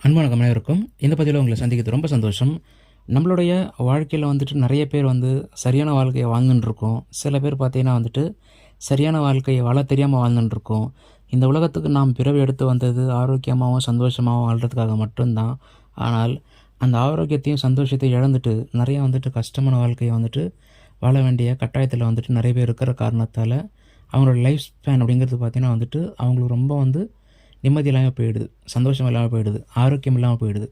அன்பான கமனவிற்கும் இந்த பதிவில் உங்களை சந்திக்கிறது ரொம்ப சந்தோஷம். நம்மளுடைய வாழ்க்கையில் வந்துட்டு நிறைய பேர் வந்து சரியான வாழ்க்கையை வாழ்ந்துட்டுருக்கோம் சில பேர் பார்த்தீங்கன்னா வந்துட்டு சரியான வாழ்க்கையை வாழ தெரியாமல் வாழ்ந்துட்டுருக்கோம் இந்த உலகத்துக்கு நாம் பிறவி எடுத்து வந்தது ஆரோக்கியமாகவும் சந்தோஷமாகவும் வாழ்கிறதுக்காக மட்டும்தான். ஆனால் அந்த ஆரோக்கியத்தையும் சந்தோஷத்தையும் இழந்துட்டு நிறைய வந்துட்டு கஷ்டமான வாழ்க்கையை வந்துட்டு வாழ வேண்டிய கட்டாயத்தில் வந்துட்டு நிறைய பேர் இருக்கிற காரணத்தால் அவங்களோட லைஃப் ஸ்பேன் அப்படிங்கிறது பார்த்திங்கன்னா வந்துட்டு அவங்களுக்கு ரொம்ப வந்து நிம்மதி இல்லாமல் போயிடுது சந்தோஷம் இல்லாமல் போயிடுது ஆரோக்கியம் இல்லாமல் போயிடுது.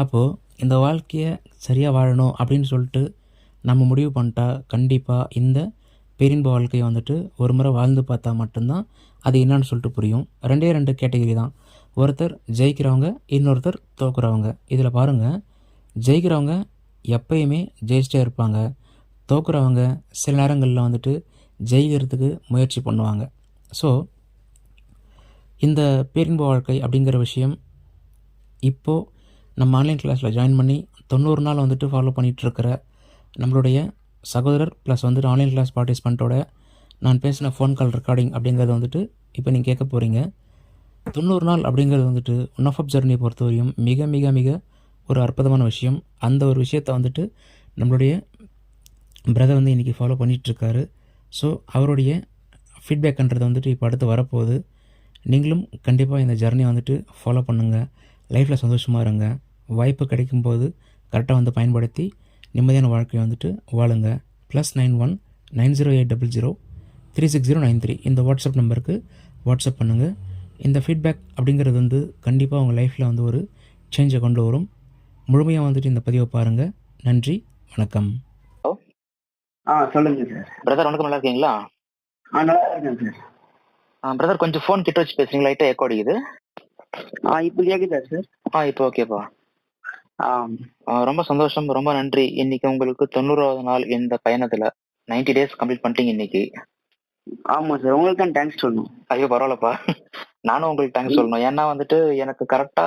அப்போது இந்த வாழ்க்கையை சரியாக வாழணும் அப்படின்னு சொல்லிட்டு நம்ம முடிவு பண்ணிட்டா கண்டிப்பாக இந்த பேரின்ப வாழ்க்கையை வந்துட்டு ஒரு முறை வாழ்ந்து பார்த்தா மட்டும்தான் அது என்னன்னு சொல்லிட்டு புரியும். ரெண்டே ரெண்டு கேட்டகரி தான். ஒருத்தர் ஜெயிக்கிறவங்க இன்னொருத்தர் தோக்குறவங்க. இதில் பாருங்கள் ஜெயிக்கிறவங்க எப்பயுமே ஜெயிச்சிட்டே இருப்பாங்க. தோக்குறவங்க சில நேரங்களில் வந்துட்டு ஜெயிக்கிறதுக்கு முயற்சி பண்ணுவாங்க. ஸோ இந்த பேரின்ப வாழ்க்கை அப்படிங்கிற விஷயம் இப்போது நம்ம ஆன்லைன் கிளாஸில் ஜாயின் பண்ணி தொண்ணூறு நாள் வந்துட்டு ஃபாலோ பண்ணிகிட்ருக்கிற நம்மளுடைய சகோதரர் ப்ளஸ் வந்துட்டு ஆன்லைன் கிளாஸ் பார்ட்டிசிபெண்ட்டோட நான் பேசின ஃபோன் கால் ரெக்கார்டிங் அப்படிங்கிறத வந்துட்டு இப்போ நீங்கள் கேட்க போகிறீங்க தொண்ணூறு நாள் அப்படிங்கிறது வந்துட்டு ஒன் ஆஃப் அப் ஜெர்னியை பொறுத்தவரையும் மிக மிக மிக ஒரு அற்புதமான விஷயம். அந்த ஒரு விஷயத்தை வந்துட்டு நம்மளுடைய பிரதர் வந்து இன்றைக்கி ஃபாலோ பண்ணிகிட்ருக்காரு ஸோ அவருடைய ஃபீட்பேக்ன்றது வந்துட்டு இப்போ அடுத்து வரப்போகுது. நீங்களும் கண்டிப்பாக இந்த ஜர்னி வந்துட்டு ஃபாலோ பண்ணுங்கள் லைஃப்பில் சந்தோஷமாக இருங்க. வாய்ப்பு கிடைக்கும்போது கரெக்டாக வந்து பயன்படுத்தி நிம்மதியான வாழ்க்கையை வந்துட்டு வாழுங்க. Plus nine one nine zero eight double zero three six zero nine three இந்த வாட்ஸ்அப் நம்பருக்கு வாட்ஸ்அப் பண்ணுங்கள் இந்த ஃபீட்பேக் அப்படிங்கிறது வந்து கண்டிப்பாக உங்கள் லைஃப்பில் வந்து ஒரு சேஞ்சை கொண்டு வரும். முழுமையாக வந்துட்டு இந்த பதிவை பாருங்கள் நன்றி வணக்கம். ஆ சொல்லுங்க சார் பிரதர் வணக்கம். நல்லா இருக்கீங்களா? ஆ நல்லா இருக்கேன் சார் பிரதர் கொஞ்சம் ஃபோன் கிட்ட வச்சு பேசுறீங்க லைட்டா எக்கோ அடிக்குது. ஆ இப்போ கேக்குதா சார் ஆ இப்போ ஓகேப்பா ஆ. ரொம்ப சந்தோஷம் ரொம்ப நன்றி. இன்னைக்கு உங்களுக்கு தொண்ணூறாவது நாள் இந்த பயணத்துல. 90 டேஸ் கம்ப்ளீட் பண்ணிட்டீங்க இன்னைக்கு. ஆமா சார் உங்களுக்கு தான் தேங்க்ஸ் சொல்லணும். ஐயோ பரவாயில்லப்பா. நானும் உங்களுக்கு தேங்க்ஸ் சொல்லணும். ஏன்னா வந்துட்டு எனக்கு கரெக்டா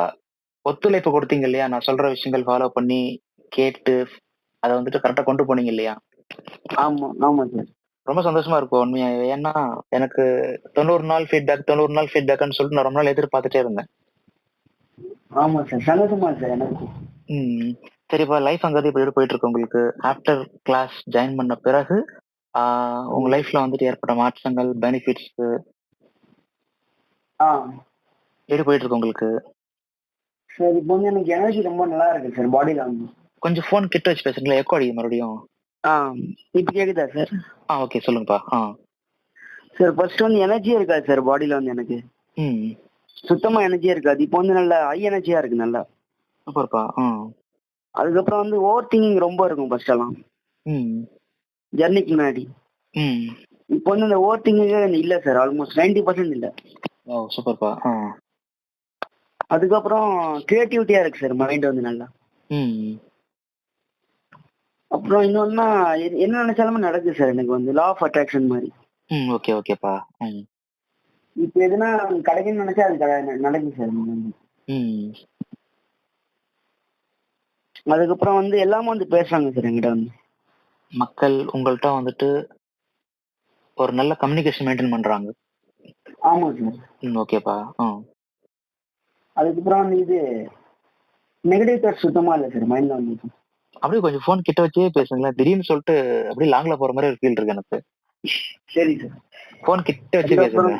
ஒத்துழைப்பு கொடுத்தீங்க இல்லையா? நான் சொல்ற விஷயங்கள் ஃபாலோ பண்ணி கேட்டு அதை வந்துட்டு கரெக்டா கொண்டு போனீங்க இல்லையா? ஆமா ஆமா சார் ரொம்ப சந்தோஷமா இருக்கும் உண்மையா. ஏன்னா எனக்கு தொண்ணூறு நாள் ஃபீட்பேக் தொண்ணூறு நாள் ஃபீட்பேக்னு சொல்லிட்டு நான் ரொம்ப நாள் எதிர்பார்த்துட்டே இருந்தேன். ஆமா சார் சந்தோஷமா சார் எனக்கு ம். சரிப்பா லைஃப் அங்கிறது இப்படி போயிட்டு இருக்கு உங்களுக்கு. ஆஃப்டர் கிளாஸ் ஜாயின் பண்ண பிறகு உங்க லைஃப்ல வந்துட்டு ஏற்பட்ட மாற்றங்கள் பெனிஃபிட்ஸ் ஆ. எப்படி போயிட்டு இருக்கு உங்களுக்கு? சார் இப்போ வந்து எனக்கு எனர்ஜி ரொம்ப நல்லா இருக்கு சார் பாடியில கொஞ்சம் ஃபோன் கிட்ட வச்சு பேசுறீங்களா? எக்கோ அடிக்குது மறுபடியும். இப்போ கேக்குதா சார்? ஆ ஓகே சொல்லுங்கப்பா. ஆ. சார் ஃபர்ஸ்ட் வந்து எனர்ஜியே இருக்காது சார் பாடியில வந்து எனக்கு? ம். சுத்தமா எனர்ஜியே இருக்காது. இப்போ வந்து நல்லா ஹை எனர்ஜியா இருக்கு நல்லா. சூப்பர்ப்பா ஆ. அதுக்கப்புறம் வந்து ஓவர் திங்கிங் ரொம்ப இருக்கும் ஃபர்ஸ்ட் எல்லாம். ம். ஜர்னிக்கு முன்னாடி. ம். இப்போ வந்து இந்த ஓவர் திங்கிங்கே இல்ல சார் ஆல்மோஸ்ட் நைன்டி பர்சன்ட் இல்ல. ஓ சூப்பர்ப்பா ஆ. அதுக்கப்புறம் கிரியேட்டிவிட்டியா இருக்கு சார் மைண்ட் வந்து நல்லா. ம். அப்புறம் இன்னொன்னா என்ன நினைச்சாலுமே நடக்குது சார் எனக்கு வந்து. லா ஆஃப் அட்ராக்ஷன் மாதிரி. ம் ஓகே ஓகேப்பா. ம். இப்போ எதுனா கிடைக்குன்னு நினைச்சா அது நடக்குது சார். ம். அதுக்கப்புறம் வந்து எல்லாமே வந்து பேசுறாங்க சார் என்கிட்ட வந்து. மக்கள் உங்கள்கிட்ட வந்துட்டு ஒரு நல்ல கம்யூனிகேஷன் மெயின்டைன் பண்றாங்க. ஆமா சார். ம் ஓகேப்பா. ஆ. அதுக்கப்புறம் வந்து இது நெகட்டிவ் தாட் சுத்தமா இல்லை சார் மைண்ட்ல வந்து அப்படியே கொஞ்சம் ஃபோன் கிட்ட வச்சே பேசுங்களேன். திடீர்னு சொல்லிட்டு அப்படியே லாங்ல போற மாதிரி ஒரு ஃபீல் இருக்கு எனக்கு. சரி சார் ஃபோன் கிட்ட வச்சு பேசுங்க.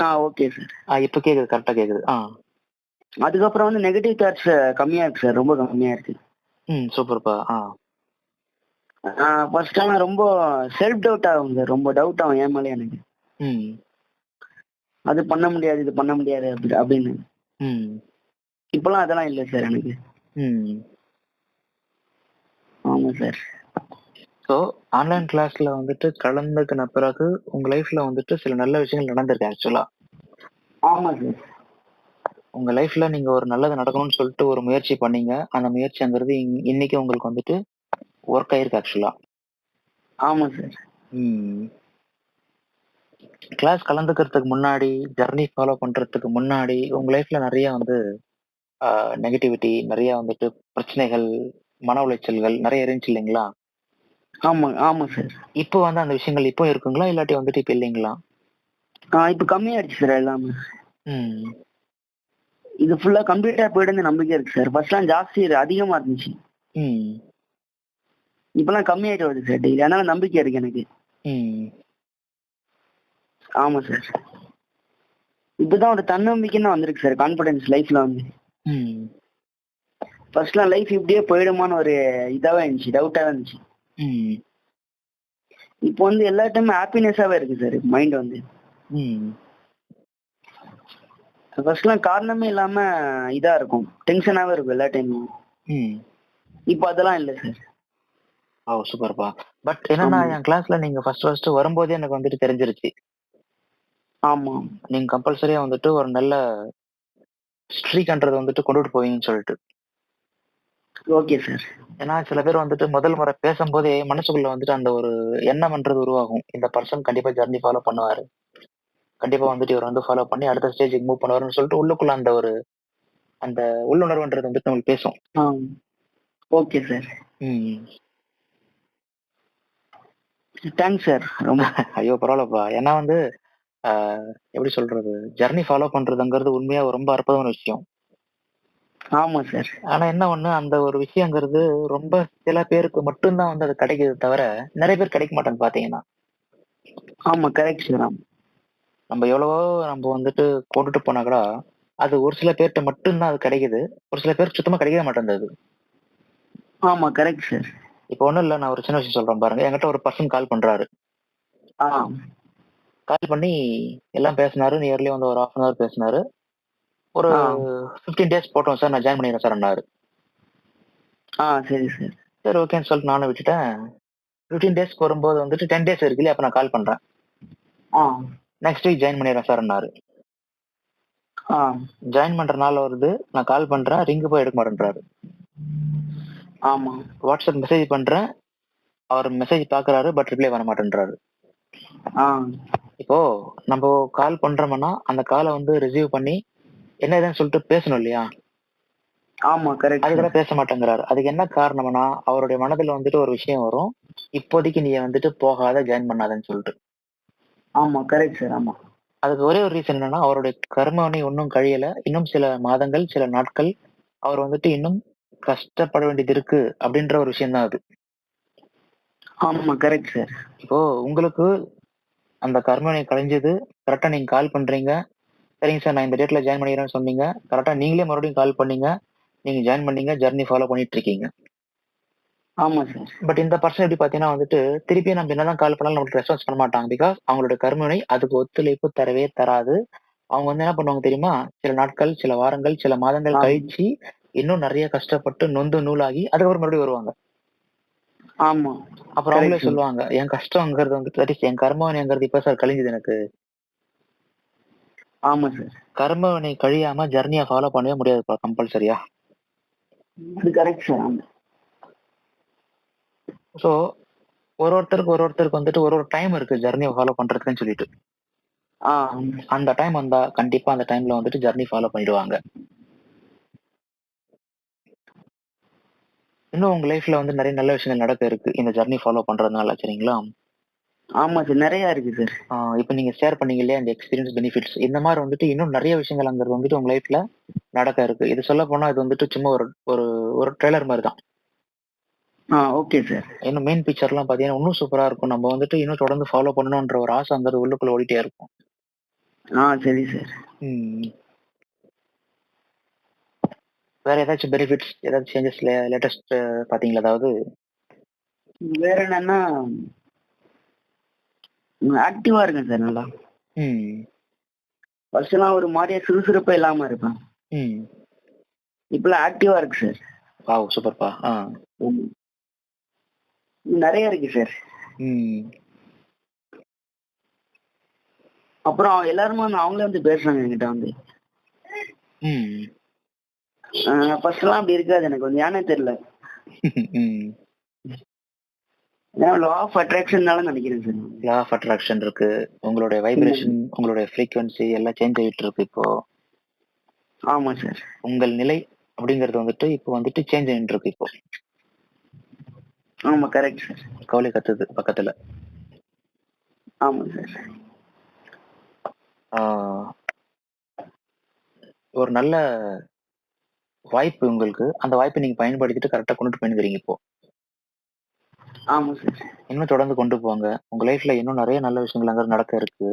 ஆ ஓகே சார் ஆ இப்போ கேக்குது கரெக்டா கேக்குது. ஆ. அதுக்கப்புறம் வந்து நெகட்டிவ் தாட்ஸ் கம்மியா இருக்கு சார் ரொம்ப கம்மியா இருக்கு. ம் சூப்பர்ப்பா ஆ. ஃபர்ஸ்ட் ஆனால் ரொம்ப செல்ஃப் டவுட் ஆகும் சார் ரொம்ப டவுட் ஆகும் என் மேலே எனக்கு. ம். அது பண்ண முடியாது இது பண்ண முடியாது அப்படி அப்படின்னு. ம். இப்பெல்லாம் அதெல்லாம் இல்லை சார் எனக்கு. ம். ஆமா சார் ஸோ ஆன்லைன் கிளாஸ்ல வந்துட்டு கலந்துக்கின பிறகு உங்க லைஃப்ல வந்துட்டு சில நல்ல விஷயங்கள் நடந்திருக்கு ஆக்சுவலா ஆமா சார் உங்க லைஃப்ல நீங்க ஒரு நல்லது நடக்கணும்னு சொல்லிட்டு ஒரு முயற்சி பண்ணீங்க. அந்த முயற்சிங்கிறது இன்- இன்னைக்கு உங்களுக்கு வந்துட்டு ஒர்க் ஆயிருக்கு ஆக்சுவலா ஆமா சார். கிளாஸ் கலந்துக்கிறதுக்கு முன்னாடி ஜர்னி ஃபாலோ பண்றதுக்கு முன்னாடி உங்க லைஃப்ல நிறைய வந்து நெகட்டிவிட்டி நிறைய வந்துட்டு பிரச்சனைகள் மன உளைச்சல்கள் நிறைய இருந்துச்சு இல்லைங்களா? ஆமா ஆமா சார் இப்போ வந்து அந்த விஷயங்கள் இப்போ இருக்குங்களா? இல்லாட்டி வந்துட்டு இப்போ இல்லைங்களா? ஆ இப்போ கம்மியாயிடுச்சு சார் எல்லாமே. ம். இது ஃபுல்லா கம்ப்ளீட்டா போயிடுன்னு நம்பிக்கை இருக்கு சார் ஃபர்ஸ்ட்லாம் ஜாஸ்தி இரு- அதிகமா இருந்துச்சு. ம். இப்பெல்லாம் கம்மியாயிட்டு வருது சார் டெய்லி அதனால நம்பிக்கை இருக்கு எனக்கு. ம். ஆமா சார் இப்பதான் ஒரு தன்னம்பிக்கைன்னு வந்திருக்கு சார் கான்பிடன்ஸ் லைஃப்ல வந்து. ம். ஃபர்ஸ்ட்லாம் லைஃப் இப்படியே போயிடுமான்னு ஒரு இதாவே இருந்துச்சு டவுட்டாவே இருந்துச்சு. ம். இப்போ வந்து எல்லா டைமும் ஹாப்பினஸாவே இருக்கு சார் மைண்ட் வந்து. ம். ஃபர்ஸ்ட்லாம் காரணமே இல்லாம இதா இருக்கும் டென்ஷனாவே இருக்கும் எல்லா டைமும் ம். இப்போ அதெல்லாம் இல்லை சார் ஓ சூப்பர்ப்பா பட் என்னன்னா. என் கிளாஸ்ல நீங்க ஃபர்ஸ்ட் ஃபர்ஸ்ட் வரும்போதே எனக்கு வந்துட்டு தெரிஞ்சிருச்சு. ஆமா. நீங்க கம்பல்சரியா வந்துட்டு ஒரு நல்ல ஸ்ட்ரீக்ன்றது வந்துட்டு கொண்டுட்டு போவீங்கன்னு சொல்லிட்டு. ஓகே சார் ஏன்னா சில பேர் வந்துட்டு முதல் முறை பேசும்போதே மனசுக்குள்ள வந்துட்டு அந்த ஒரு எண்ணம்ன்றது உருவாகும். இந்த பர்சன் கண்டிப்பா ஜர்னி ஃபாலோ பண்ணுவாரு. கண்டிப்பா வந்துட்டு இவர் வந்து ஃபாலோ பண்ணி அடுத்த ஸ்டேஜுக்கு மூவ் பண்ணுவாருன்னு சொல்லிட்டு உள்ளுக்குள்ள அந்த ஒரு அந்த உள்ளுணர்வுன்றது வந்துட்டு நம்மளுக்கு பேசும். ஓகே சார் ம். தேங்க்ஸ் சார் ரொம்ப ஐயோ பரவாயில்லப்பா. ஏன்னா வந்து எப்படி சொல்றது? ஜர்னி ஃபாலோ பண்றதுங்கிறது உண்மையா ரொம்ப அற்புதமான விஷயம். ஆமா சார். ஆனா என்ன ஒண்ணு அந்த ஒரு விஷயங்கிறது ரொம்ப சில பேருக்கு மட்டும்தான் வந்து அது கிடைக்குது தவிர நிறைய பேர் கிடைக்க மாட்டாங்க பாத்தீங்கன்னா. ஆமா கரெக்ட் சார் நம்ம எவ்வளவோ நம்ம வந்துட்டு கொண்டுட்டு போனா கூட அது ஒரு சில பேர்கிட்ட மட்டும்தான் அது கிடைக்குது. ஒரு சில பேர் சுத்தமா கிடைக்கவே மாட்டேங்குது ஆமா கரெக்ட் சார் இப்போ ஒண்ணும் இல்ல நான் ஒரு சின்ன விஷயம் சொல்றேன் பாருங்க. என்கிட்ட ஒரு பர்சன் கால் பண்றாரு. கால் பண்ணி எல்லாம் பேசினாரு. நியர்லி வந்து ஒரு ஹாஃப் அன் ஹவர் பேசினாரு. ஒரு. 15 டேஸ் போட்டோம் சார். நான் ஜாயின் பண்ணிடுறேன் சார் ஆ சரி சார். சரி ஓகேன்னு சொல்லிட்டு நானும் விட்டுட்டேன். 15 டேஸ்க்கு வரும்போது வந்துட்டு டென் டேஸ் இருக்கு இல்லையா? அப்ப நான் கால் பண்றேன். ஆ. நெக்ஸ்ட் வீக் ஜாயின் பண்ணிடுறேன் சார்னாரு ஆ. ஜாயின் பண்ற நாள் வருது. நான் கால் பண்றேன். ரிங்கு போய் எடுக்க மாட்டேன்றாரு. ஆமா. வாட்ஸ்அப் மெசேஜ் பண்றேன். அவர் மெசேஜ் பாக்குறாரு பட் ரிப்ளை பண்ண மாட்டேன்றாரு. ஆ. இப்போ நம்ம கால் பண்றோம்னா அந்த காலை வந்து ரிசீவ் பண்ணி என்ன ஏதுன்னு சொல்லிட்டு பேசணும் இல்லையா? ஆமா கரெக்ட் அது கூட பேச மாட்டேங்கிறாரு. அதுக்கு என்ன காரணம்னா அவருடைய மனதுல வந்துட்டு ஒரு விஷயம் வரும். இப்போதைக்கு நீ வந்துட்டு போகாத ஜாயின் பண்ணாதன்னு சொல்லிட்டு. ஆமா கரெக்ட் சார் ஆமா. அதுக்கு ஒரே ஒரு ரீசன் என்னன்னா அவருடைய கர்மவினை இன்னும் கழியல. இன்னும் சில மாதங்கள் சில நாட்கள் அவர் வந்துட்டு இன்னும் கஷ்டப்பட வேண்டியது இருக்கு அப்படின்ற ஒரு விஷயம் தான் அது. ஆமா கரெக்ட் சார் இப்போ உங்களுக்கு அந்த கர்மவினை கழிஞ்சது கரெக்டா நீங்க கால் பண்றீங்க. சரிங்க சார். நான் இந்த டேட்ல ஜாயின் பண்ணிக்கிறேன்னு சொன்னீங்க. கரெக்டா நீங்களே மறுபடியும் கால் பண்ணீங்க. நீங்க ஜாயின் பண்ணீங்க. ஜர்னி ஃபாலோ பண்ணிட்டு இருக்கீங்க. ஆமா சார். பட் இந்த பர்சன் எப்படி பாத்தீங்கன்னா வந்துட்டு திருப்பி நம்ம என்னதான் கால் பண்ணாலும் நமக்கு ரெஸ்பான்ஸ் பண்ண மாட்டாங்க. பிகாஸ் அவங்களோட கர்மவினை அதுக்கு ஒத்துழைப்பு தரவே தராது. அவங்க வந்து என்ன பண்ணுவாங்க தெரியுமா? சில நாட்கள் சில வாரங்கள் சில மாதங்கள். கழிச்சு இன்னும் நிறைய கஷ்டப்பட்டு நொந்து நூலாகி அதுக்கப்புறம் மறுபடியும் வருவாங்க. ஆமா. அப்புறம் அவங்களே. சொல்லுவாங்க என் கஷ்டங்கிறது வந்து that is என் கர்மவினைங்கிறது இப்ப சார் கழிஞ்சது எனக்கு. ஆமா சார் கர்மவினை கழியாம ஜர்னியை ஃபாலோ பண்ணவே முடியாதுப்பா கம்பல்சரியா அது கரெக்ட் சார் ஆமா. சோ ஒரு ஒருத்தருக்கு ஒரு ஒருத்தருக்கு வந்துட்டு ஒரு ஒரு டைம் இருக்கு ஜர்னியை ஃபாலோ பண்றதுக்குன்னு சொல்லிட்டு. ஆ அந்த டைம் வந்தா கண்டிப்பா அந்த டைம்ல வந்துட்டு ஜர்னி ஃபாலோ பண்ணிடுவாங்க. இன்னும் உங்க லைஃப்ல வந்து நிறைய நல்ல விஷயங்கள் நடக்க இருக்கு. இந்த ஜர்னி ஃபாலோ பண்றதுனால சரிங்களா? ஆமா சார் நிறைய இருக்கு சார். இப்போ நீங்க ஷேர் பண்ணீங்க இல்லையா இந்த எக்ஸ்பீரியன்ஸ் பெனிஃபிட்ஸ் இந்த மாதிரி வந்துட்டு இன்னும் நிறைய விஷயங்கள் அங்கிறது வந்துட்டு உங்க லைஃப்ல நடக்க இருக்கு. இது சொல்ல போனா இது வந்துட்டு சும்மா ஒரு ஒரு ஒரு ட்ரெய்லர் மாதிரி தான். ஆ ஓகே சார் இன்னும் மெயின் பிக்சர்லாம் பாத்தீங்கன்னா இன்னும் சூப்பரா இருக்கும். நம்ம வந்துட்டு இன்னும் தொடர்ந்து ஃபாலோ பண்ணணும்ன்ற ஒரு ஆசை அங்கிறது உள்ளுக்குள்ள ஓடிட்டே இருக்கும். ஆ சரி சார் ம். வேற ஏதாச்சும் பெனிஃபிட்ஸ் ஏதாச்சும் சேஞ்சஸ் லேட்டஸ்ட் பாத்தீங்களா? அதாவது வேற என்னன்னா ஆக்டிவா இருக்கேன் சார் நல்லா. ம் ஃபர்ஸ்ட் எல்லாம் ஒரு மாதிரியா சுறுசுறுப்பா இல்லாம இருப்பேன். ம் இப்பெல்லாம் ஆக்டிவா இருக்கு சார். வாவ் சூப்பர்ப்பா. நிறைய இருக்கு சார். ம் அப்புறம் எல்லாருமே வந்து அவங்களே வந்து பேசுறாங்க என்கிட்ட வந்து. ம் ஃபர்ஸ்ட் எல்லாம் அப்படி இருக்காது எனக்கு வந்து ஏனே தெரியல. ம் ஏன்னா லா ஆஃப் அட்ராக்ஷன்னால நினைக்கிறேன் சார் லா ஆஃப் அட்ராக்ஷன் இருக்கு. உங்களுடைய வைப்ரேஷன் உங்களுடைய ஃப்ரீக்வன்சி எல்லாம் சேஞ்ச் ஆகிட்டு இருக்கு இப்போ. ஆமா சார். உங்கள் நிலை அப்படிங்கறது வந்துட்டு இப்போ வந்துட்டு சேஞ்ச் ஆகிட்டு இருக்கு இப்போ. ஆமா கரெக்ட் சார். கவலை கத்துது பக்கத்துல. ஆமா சார். ஒரு நல்ல வாய்ப்பு உங்களுக்கு. அந்த வாய்ப்பை நீங்க பயன்படுத்திட்டு கரெக்ட்டா கொண்டுட்டு போயிருக்கிறீங்க இப்போ. ஆமா சார். இன்னும் தொடர்ந்து கொண்டு போங்க. உங்க லைஃப்ல இன்னும் நெறைய நல்ல விஷயங்கள் அங்க நடக்க இருக்கு.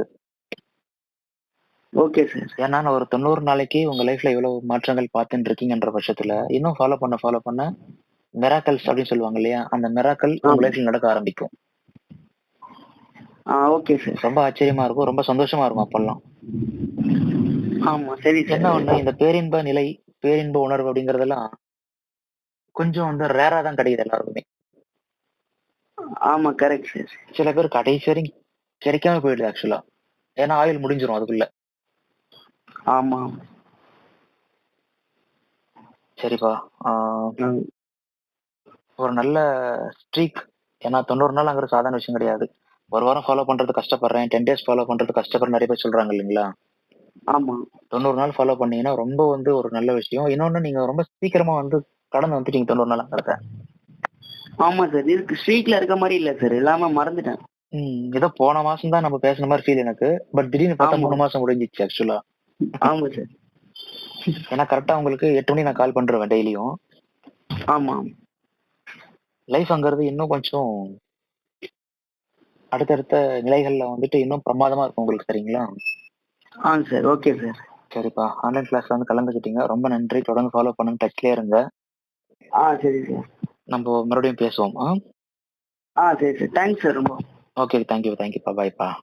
Okay sir. ஏன்னா ஒரு 90 நாளைக்கு உங்க லைஃப்ல இவ்வளவு மாற்றங்கள் பார்த்துன்னு இருக்கீங்கன்ற பட்சத்துல, இன்னும் ஃபாலோ பண்ண ஃபாலோ பண்ண மிராக்கிள்ஸ் அப்படின்னு சொல்லுவாங்க இல்லையா? அந்த மிராக்கிள் உங்க. லைஃப்ல நடக்க ஆரம்பிக்கும். Okay sir. ரொம்ப ஆச்சரியமா இருக்கும். ரொம்ப சந்தோஷமா இருக்கும் அப்பல்லாம். ஆமா. சரி என்ன. ஒண்ணு இந்த பேரின்ப நிலை, பேரின்ப உணர்வு அப்படிங்கிறதெல்லாம் கொஞ்சம் வந்து ரேரா தான் கிடைக்குது எல்லாருக்குமே. ஆமா கரெக்ட் சார். சில பேர் கடைசி வரைக்கும் கிடைக்காம போயிடுது ஆக்சுவலா. ஏன்னா ஆயுள் முடிஞ்சிரும் அதுக்குள்ள. ஆமா. சரிப்பா. ஒரு நல்ல ஸ்ட்ரீக். ஏன்னா 90 நாள்ங்கிறது சாதாரண விஷயம் கிடையாது. ஒரு வாரம் ஃபாலோ பண்றது கஷ்டப்படுறேன். 10 டேஸ் ஃபாலோ பண்றது கஷ்டப்படுறேன் நெறைய பேர் சொல்றாங்க இல்லைங்களா? ஆமா. 90 நாள் ஃபாலோ பண்ணீங்கன்னா ரொம்ப வந்து ஒரு நல்ல விஷயம். இன்னொன்னு நீங்க ரொம்ப சீக்கிரமா வந்து கடந்து வந்துட்டீங்க 90 நாளுங்கிறத. ஆமா சார். இருக்கு ஸ்ட்ரீக்ல இருக்க மாரி இல்ல சார். எல்லாமே மறந்துட்டேன். ம். ஏதோ போன மாசம் தான் நம்ம பேசுன மாரி ஃபீல் எனக்கு. பட் திடீர்னு பார்த்தா. 3 மாசம் முடிஞ்சிருச்சு ஆக்சுவலா. ஆமா சார். ஏன்னா கரெக்ட்டா உங்களுக்கு 8 மணிக்கு நான் கால் பண்ருவேன் டெய்லியும். ஆமா. லைஃப்ங்கிறது இன்னும் கொஞ்சம் அடுத்தடுத்த நிலைகள்ல வந்துட்டு இன்னும் பிரமாதமா இருக்கும் உங்களுக்கு சரிங்களா? ஆ சார். Okay sir. சரிப்பா. ஆன்லைன் கிளாஸ்ல வந்து கலந்துக்கிட்டீங்க. ரொம்ப நன்றி. தொடர்ந்து ஃபாலோ பண்ணுங்க. டச்லயே இருங்க. ஆ சரி சார். நம்ப மறுபடியும் பேசுவோம். ஆ. சரி சார். தேங்க்ஸ் சார் ரொம்ப. ஓகே. Thank you. தேங்க் யூப்பா. பாய்ப்பா.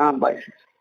ஆ பாய் சார்.